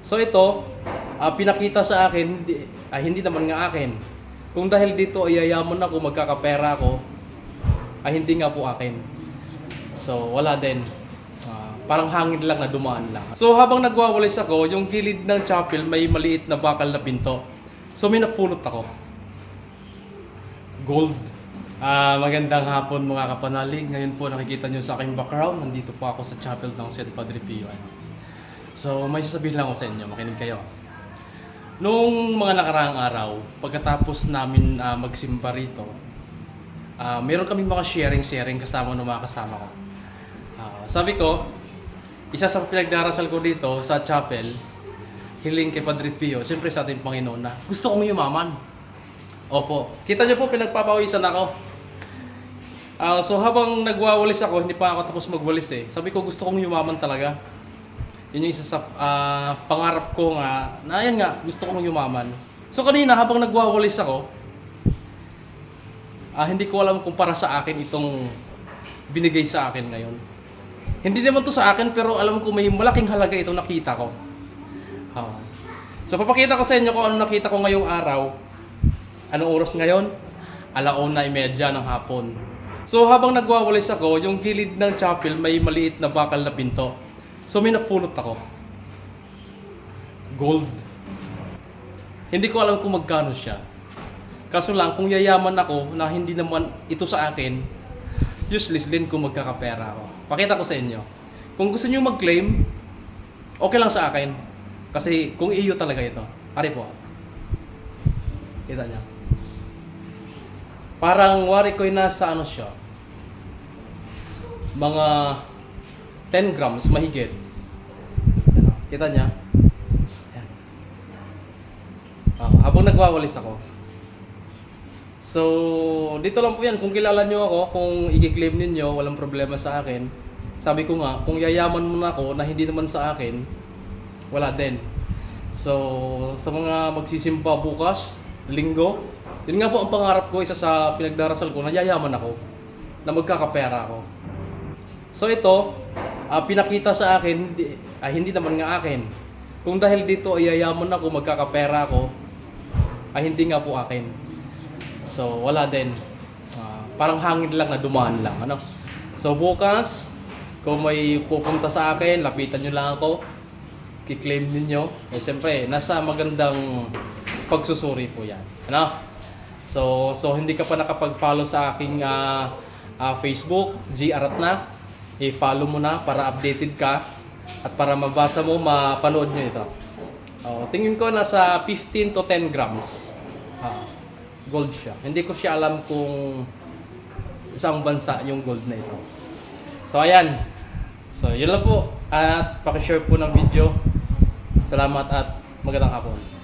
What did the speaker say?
So ito, ah, pinakita sa akin, hindi, ah, hindi naman nga akin. Kung dahil dito ay yayaman ako, magkakapera ako, ay hindi nga po akin. So wala din. Ah, parang hangin lang na dumaan lang. So habang nagwawalis ako, yung gilid ng chapel may maliit na bakal na pinto. So may napulot ako. Gold. Ah, magandang hapon mga kapanalig. Ngayon po nakikita nyo sa aking background. Nandito po ako sa chapel ng San Padre Pio. Ano. So may sasabihin lang ako sa inyo. Makinig kayo. Noong mga nakaraang araw, pagkatapos namin ah, magsimba rito, ah, meron kaming mga sharing-sharing kasama ng mga kasama ko. Ah, sabi ko, isa sa pinagdarasal ko dito sa chapel, hiling kay Padre Pio, siyempre sa ating Panginoon na gusto kong yumaman. Opo. Kita niyo po, pinagpapawisan ako. Ah, so habang nagwawalis ako, hindi pa ako tapos magwalis eh. Sabi ko gusto kong yumaman talaga. Yun yung isa sa ah, pangarap ko nga, na ayun nga, gusto kong yumaman. So kanina habang nagwawalis ako, ah, hindi ko alam kung para sa akin itong binigay sa akin ngayon. Hindi naman to sa akin pero alam ko may malaking halaga itong nakita ko. Ah. So papakita ko sa inyo kung ano nakita ko ngayong araw. Anong oras ngayon? Alauna imedya ng hapon. So habang nagwawalis ako, yung gilid ng chapel may maliit na bakal na pinto. So may napulot ako. Gold. Hindi ko alam kung magkano siya. Kaso lang, kung yayaman ako na hindi naman ito sa akin, useless din kung magkakapera ako. Pakita ko sa inyo. Kung gusto niyo mag-claim, okay lang sa akin. Kasi kung iyo talaga ito. Ari po. Kita niya. Parang wari ko'y nasa ano siya. Mga 10 grams mahigit. Yan. Kita niya? Yan. Ah, habang nagwawalis ako. So, dito lang po yan. Kung kilala nyo ako, kung i-claim ninyo, walang problema sa akin. Sabi ko nga, kung yayaman mo na ako na hindi naman sa akin, wala din. So, sa mga magsisimba bukas, linggo, yun nga po ang pangarap ko, isa sa pinagdarasal ko, na yayaman ako, na magkakapera ako. So ito, ah, pinakita sa akin, hindi, ah, hindi naman nga akin. Kung dahil dito ay yayaman ako, magkakapera ako, ay hindi nga po akin. So wala din. Ah, parang hangin lang na dumaan lang. Ano? So bukas, kung may pupunta sa akin, lapitan nyo lang ako. Kiklaim ninyo. Eh siyempre, nasa magandang pagsusuri po yan. Ano? So, so hindi ka pa nakapag-follow sa aking ah, ah, Facebook, G Aratna, i-follow mo na para updated ka at para mabasa mo, mapanood nyo ito. Oh, tingin ko nasa 15 to 10 grams. Ah, gold siya. Hindi ko siya alam kung isang bansa yung gold na ito. So ayan. So yun lang po. At pakishare po ng video. Salamat at magandang hapon.